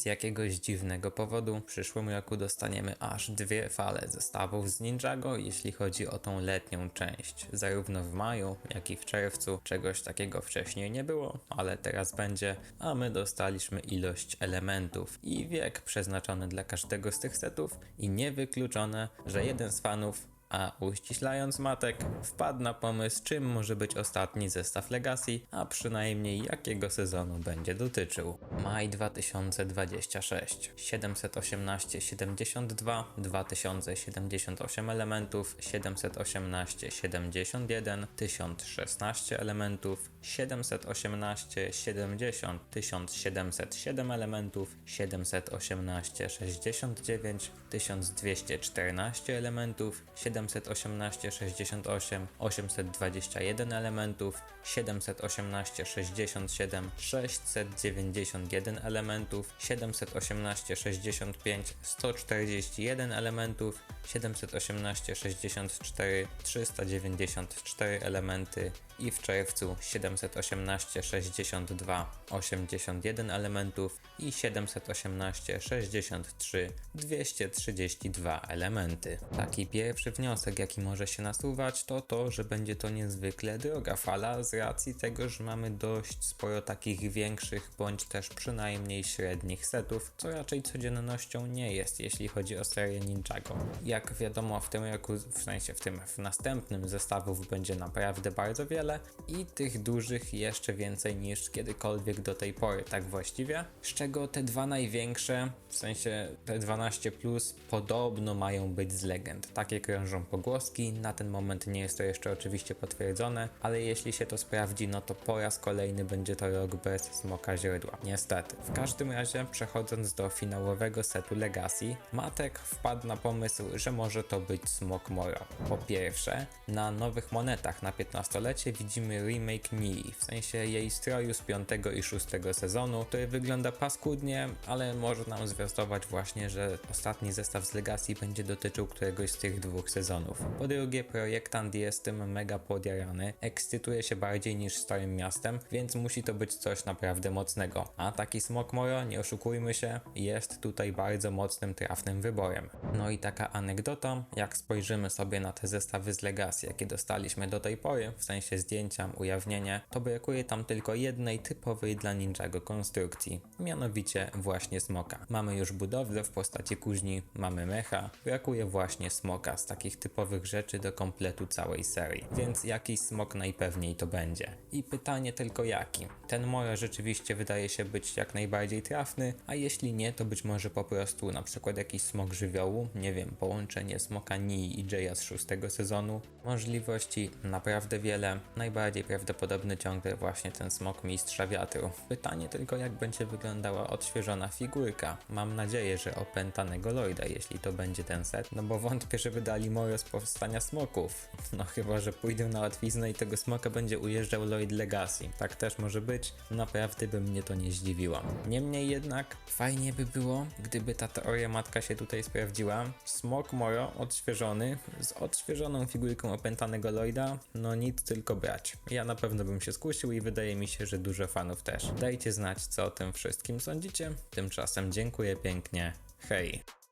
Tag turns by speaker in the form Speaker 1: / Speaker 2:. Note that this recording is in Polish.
Speaker 1: Z jakiegoś dziwnego powodu w przyszłym roku dostaniemy aż dwie fale zestawów z Ninjago, jeśli chodzi o tą letnią część. Zarówno w maju, jak i w czerwcu czegoś takiego wcześniej nie było, ale teraz będzie, a my dostaliśmy ilość elementów i wiek przeznaczony dla każdego z tych setów i niewykluczone, że jeden z fanów a uściślając matek, wpadł na pomysł, czym może być ostatni zestaw Legacy, a przynajmniej jakiego sezonu będzie dotyczył. Maj 2026 718 72 2078 elementów. 718 71 1016 elementów. 718 70 1707 elementów. 718 69 1214 elementów 718 68 821 elementów 718 67 691 elementów 718 65 141 elementów 718 64 394 elementy i w czerwcu 718 62 81 elementów i 718 63 232 elementy. Taki pierwszy wniosek, jaki może się nasuwać, to to, że będzie to niezwykle droga fala z racji tego, że mamy dość sporo takich większych bądź też przynajmniej średnich setów, co raczej codziennością nie jest, jeśli chodzi o serię Ninjago. Jak wiadomo, w tym roku, w sensie w tym w następnym zestawów będzie naprawdę bardzo wiele i tych dużych jeszcze więcej niż kiedykolwiek do tej pory, tak właściwie. Z czego te dwa największe, w sensie te 12 plus, podobno mają być z legend. Takie krążą pogłoski, na ten moment nie jest to jeszcze oczywiście potwierdzone, ale jeśli się to sprawdzi, no to po raz kolejny będzie to rok bez smoka źródła. Niestety. W każdym razie, przechodząc do finałowego setu Legacy, Matek wpadł na pomysł, że może to być smok Moro. Po pierwsze, na nowych monetach na 15-lecie widzimy remake Nili, w sensie jej stroju z 5 i 6 sezonu, który wygląda paskudnie, ale może nam zwiastować właśnie, że ostatni zestaw z Legacy będzie dotyczył któregoś z tych dwóch sezonów. Po drugie, projektant jest tym mega podjarany, ekscytuje się bardziej niż Starym Miastem, więc musi to być coś naprawdę mocnego. A taki Smok Moro, nie oszukujmy się, jest tutaj bardzo mocnym, trafnym wyborem. No i taka anegdota, jak spojrzymy sobie na te zestawy z Legacy, jakie dostaliśmy do tej pory, w sensie zdjęcia, ujawnienie, to brakuje tam tylko jednej typowej dla Ninjago konstrukcji, mianowicie właśnie smoka. Mamy już budowlę w postaci kuźni, mamy mecha, brakuje właśnie smoka z takich typowych rzeczy do kompletu całej serii, więc jakiś smok najpewniej to będzie. I pytanie tylko jaki? Ten Mora rzeczywiście wydaje się być jak najbardziej trafny, a jeśli nie, to być może po prostu na przykład jakiś smok żywiołu, nie wiem, połączenie smoka Nii i Jaya z szóstego sezonu. Możliwości naprawdę wiele, najbardziej prawdopodobny ciągle właśnie ten smok mistrza wiatru. Pytanie tylko jak będzie wyglądała odświeżona figurka. Mam nadzieję, że opętanego Lloyda, jeśli to będzie ten set, no bo wątpię, że wydali Moro z powstania smoków. No chyba, że pójdę na łatwiznę i tego smoka będzie ujeżdżał Lloyd Legacy. Tak też może być, naprawdę by mnie to nie zdziwiło. Niemniej jednak fajnie by było, gdyby ta teoria matka się tutaj sprawdziła. Smok Moro odświeżony, z odświeżoną figurką opętanego Lloyda, no nic tylko brać. Ja na pewno bym się skusił i wydaje mi się, że dużo fanów też. Dajcie znać, co o tym wszystkim sądzicie. Tymczasem dziękuję pięknie. Hej!